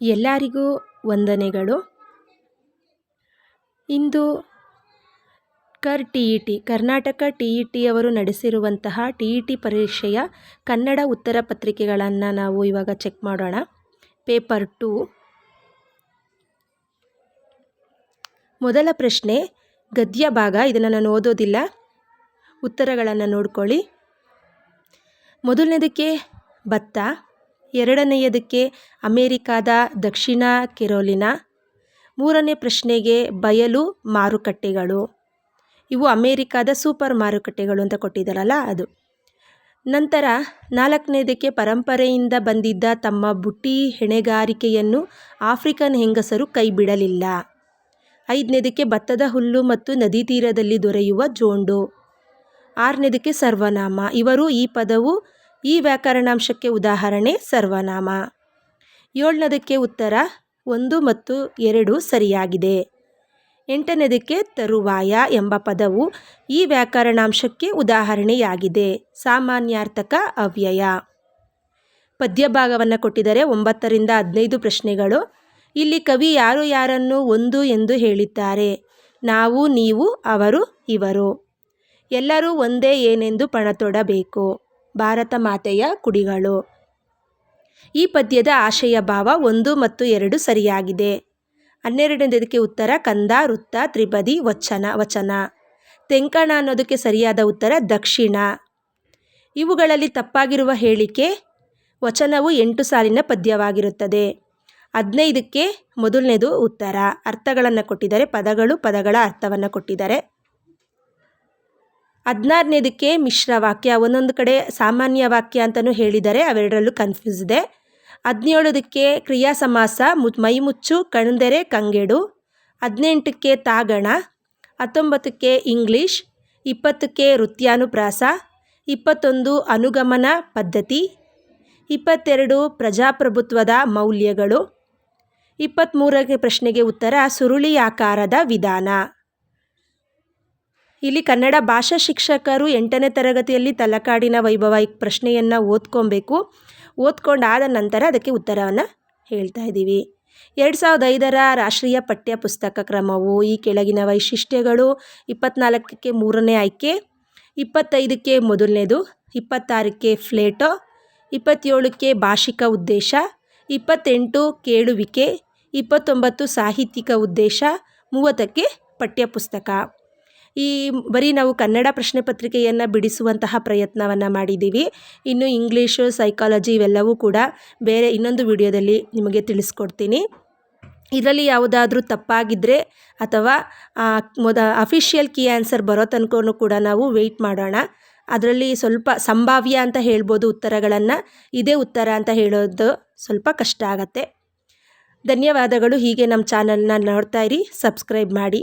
ಎಲ್ಲರಿಗೂ ವಂದನೆಗಳು. ಇಂದು Kar T E T, Karnataka T E ಟಿಯವರು ನಡೆಸಿರುವಂತಹ ಟಿ ಇ ಟಿ ಪರೀಕ್ಷೆಯ ಕನ್ನಡ ಉತ್ತರ ಪತ್ರಿಕೆಗಳನ್ನು ನಾವು ಇವಾಗ ಚೆಕ್ ಮಾಡೋಣ. Paper two. ಮೊದಲ ಪ್ರಶ್ನೆ, ಗದ್ಯ ಭಾಗ, ಇದನ್ನು ನಾನು ಓದೋದಿಲ್ಲ. ಉತ್ತರಗಳನ್ನು ನೋಡ್ಕೊಳ್ಳಿ. ಮೊದಲನೇದಕ್ಕೆ ಭತ್ತ. ಎರಡನೆಯದಕ್ಕೆ ಅಮೇರಿಕಾದ ದಕ್ಷಿಣ ಕೆರೋಲಿನಾ. ಮೂರನೇ ಪ್ರಶ್ನೆಗೆ ಬಯಲು ಮಾರುಕಟ್ಟೆಗಳು. ಇವು ಅಮೇರಿಕಾದ ಸೂಪರ್ ಮಾರುಕಟ್ಟೆಗಳು ಅಂತ ಕೊಟ್ಟಿದ್ದಾರಲ್ಲ ಅದು. ನಂತರ ನಾಲ್ಕನೇದಕ್ಕೆ ಪರಂಪರೆಯಿಂದ ಬಂದಿದ್ದ ತಮ್ಮ ಬುಟ್ಟಿ ಹೆಣೆಗಾರಿಕೆಯನ್ನು ಆಫ್ರಿಕನ್ ಹೆಂಗಸರು ಕೈ ಬಿಡಲಿಲ್ಲ ಐದನೇದಕ್ಕೆ ಭತ್ತದ ಹುಲ್ಲು ಮತ್ತು ನದಿ ತೀರದಲ್ಲಿ ದೊರೆಯುವ ಜೋಂಡು. ಆರನೇದಕ್ಕೆ ಸರ್ವನಾಮ. ಇವರು ಈ ಪದವು ಈ ವ್ಯಾಕರಣಾಂಶಕ್ಕೆ ಉದಾಹರಣೆ ಸರ್ವನಾಮ. ಏಳನೇದಕ್ಕೆ ಉತ್ತರ, ಒಂದು ಮತ್ತು ಎರಡು ಸರಿಯಾಗಿದೆ. ಎಂಟನೇದಕ್ಕೆ ತರುವಾಯ ಎಂಬ ಪದವು ಈ ವ್ಯಾಕರಣಾಂಶಕ್ಕೆ ಉದಾಹರಣೆಯಾಗಿದೆ. ಸಾಮಾನ್ಯಾರ್ಥಕ ಅವ್ಯಯ. ಪದ್ಯ ಭಾಗವನ್ನು ಕೊಟ್ಟಿದ್ದಾರೆ ಒಂಬತ್ತರಿಂದ ಹದಿನೈದು ಪ್ರಶ್ನೆಗಳು. ಇಲ್ಲಿ ಕವಿ ಯಾರು ಯಾರನ್ನು ಒಂದು ಎಂದು ಹೇಳಿದ್ದಾರೆ. ನಾವು, ನೀವು, ಅವರು, ಇವರು. ಎಲ್ಲರೂ ಒಂದೇ ಏನೆಂದು ಪಣತೊಡಬೇಕು ಭಾರತ ಮಾತೆಯ ಕುಡಿಗಳು. ಈ ಪದ್ಯದ ಆಶಯ ಭಾವ ಒಂದು ಮತ್ತು ಎರಡು ಸರಿಯಾಗಿದೆ. ಹನ್ನೆರಡನೇದಕ್ಕೆ ಉತ್ತರ, ಕಂದ, ವೃತ್ತ, ತ್ರಿಪದಿ, ವಚನ ವಚನ. ತೆಂಕಣ ಅನ್ನೋದಕ್ಕೆ ಸರಿಯಾದ ಉತ್ತರ, ದಕ್ಷಿಣ. ಇವುಗಳಲ್ಲಿ ತಪ್ಪಾಗಿರುವ ಹೇಳಿಕೆ, ವಚನವು ಎಂಟು ಸಾಲಿನ ಪದ್ಯವಾಗಿರುತ್ತದೆ. ಹದಿನೈದಕ್ಕೆ ಮೊದಲನೇದು ಉತ್ತರ. ಅರ್ಥಗಳನ್ನು ಕೊಟ್ಟಿದ್ದಾರೆ, ಪದಗಳು ಪದಗಳ ಅರ್ಥವನ್ನು ಕೊಟ್ಟಿದ್ದಾರೆ. ಹದಿನಾರನೇದಕ್ಕೆ ಮಿಶ್ರ ವಾಕ್ಯ, ಒಂದೊಂದು ಕಡೆ ಸಾಮಾನ್ಯ ವಾಕ್ಯ ಅಂತಲೂ ಹೇಳಿದ್ದಾರೆ ಅವೆರಡರಲ್ಲೂ ಕನ್ಫ್ಯೂಸ್ ಇದೆ. ಹದಿನೇಳದಕ್ಕೆ ಕ್ರಿಯಾ ಸಮಾಸ, ಮು ಮೈಮುಚ್ಚು ಕಣ್ದೆರೆ, ಕಂಗೆಡು. ಹದಿನೆಂಟಕ್ಕೆ ತಾಗಣ. ಹತ್ತೊಂಬತ್ತಕ್ಕೆ ಇಂಗ್ಲೀಷ್ ಇಪ್ಪತ್ತಕ್ಕೆ ವೃತ್ಯಾನುಪ್ರಾಸ ಇಪ್ಪತ್ತೊಂದು ಅನುಗಮನ ಪದ್ಧತಿ. ಇಪ್ಪತ್ತೆರಡು ಪ್ರಜಾಪ್ರಭುತ್ವದ ಮೌಲ್ಯಗಳು. ಇಪ್ಪತ್ತ್ಮೂರನೇ ಪ್ರಶ್ನೆಗೆ ಉತ್ತರ ಸುರುಳಿಯಾಕಾರದ ವಿಧಾನ. ಇಲ್ಲಿ ಕನ್ನಡ ಭಾಷಾ ಶಿಕ್ಷಕರು ಎಂಟನೇ ತರಗತಿಯಲ್ಲಿ ತಲಕಾಡಿನ ವೈಭವ ಪ್ರಶ್ನೆಯನ್ನು ಓದ್ಕೊಬೇಕು. ಓದ್ಕೊಂಡಾದ ನಂತರ ಅದಕ್ಕೆ ಉತ್ತರವನ್ನು ಹೇಳ್ತಾ ಇದ್ದೀವಿ. ಎರಡು ಸಾವಿರದ ಐದರ ರಾಷ್ಟ್ರೀಯ ಪಠ್ಯ ಪುಸ್ತಕ ಕ್ರಮವು ಈ ಕೆಳಗಿನ ವೈಶಿಷ್ಟ್ಯಗಳು ಇಪ್ಪತ್ತ್ನಾಲ್ಕಕ್ಕೆ ಮೂರನೇ ಆಯ್ಕೆ, ಇಪ್ಪತ್ತೈದಕ್ಕೆ ಮೊದಲನೇದು, ಇಪ್ಪತ್ತಾರಕ್ಕೆ ಫ್ಲೇಟೋ, ಇಪ್ಪತ್ತೇಳಕ್ಕೆ ಭಾಷಿಕ ಉದ್ದೇಶ, ಇಪ್ಪತ್ತೆಂಟು ಕೇಳುವಿಕೆ, ಇಪ್ಪತ್ತೊಂಬತ್ತು ಸಾಹಿತ್ಯಿಕ ಉದ್ದೇಶ, ಮೂವತ್ತಕ್ಕೆ ಪಠ್ಯಪುಸ್ತಕ ಈ ಬರೀ ನಾವು ಕನ್ನಡ ಪ್ರಶ್ನೆ ಪತ್ರಿಕೆಯನ್ನು ಬಿಡಿಸುವಂತಹ ಪ್ರಯತ್ನವನ್ನು ಮಾಡಿದ್ದೀವಿ. ಇನ್ನು ಇಂಗ್ಲೀಷು ಸೈಕಾಲಜಿ ಇವೆಲ್ಲವೂ ಕೂಡ ಬೇರೆ ಇನ್ನೊಂದು ವಿಡಿಯೋದಲ್ಲಿ ನಿಮಗೆ ತಿಳಿಸ್ಕೊಡ್ತೀನಿ. ಇದರಲ್ಲಿ ಯಾವುದಾದ್ರೂ ತಪ್ಪಾಗಿದ್ದರೆ ಅಥವಾ ಮೊದ ಅಫಿಷಿಯಲ್ ಕೀ ಆನ್ಸರ್ ಬರೋ ತನಕನೂ ಕೂಡ ನಾವು ವೆಯ್ಟ್ ಮಾಡೋಣ. ಅದರಲ್ಲಿ ಸ್ವಲ್ಪ ಸಂಭಾವ್ಯ ಅಂತ ಹೇಳ್ಬೋದು ಉತ್ತರಗಳನ್ನು. ಇದೇ ಉತ್ತರ ಅಂತ ಹೇಳೋದು ಸ್ವಲ್ಪ ಕಷ್ಟ ಆಗತ್ತೆ. ಧನ್ಯವಾದಗಳು. ಹೀಗೆ ನಮ್ಮ ಚಾನಲ್ನ ನೋಡ್ತಾ ಇರಿ ಸಬ್ಸ್ಕ್ರೈಬ್ ಮಾಡಿ.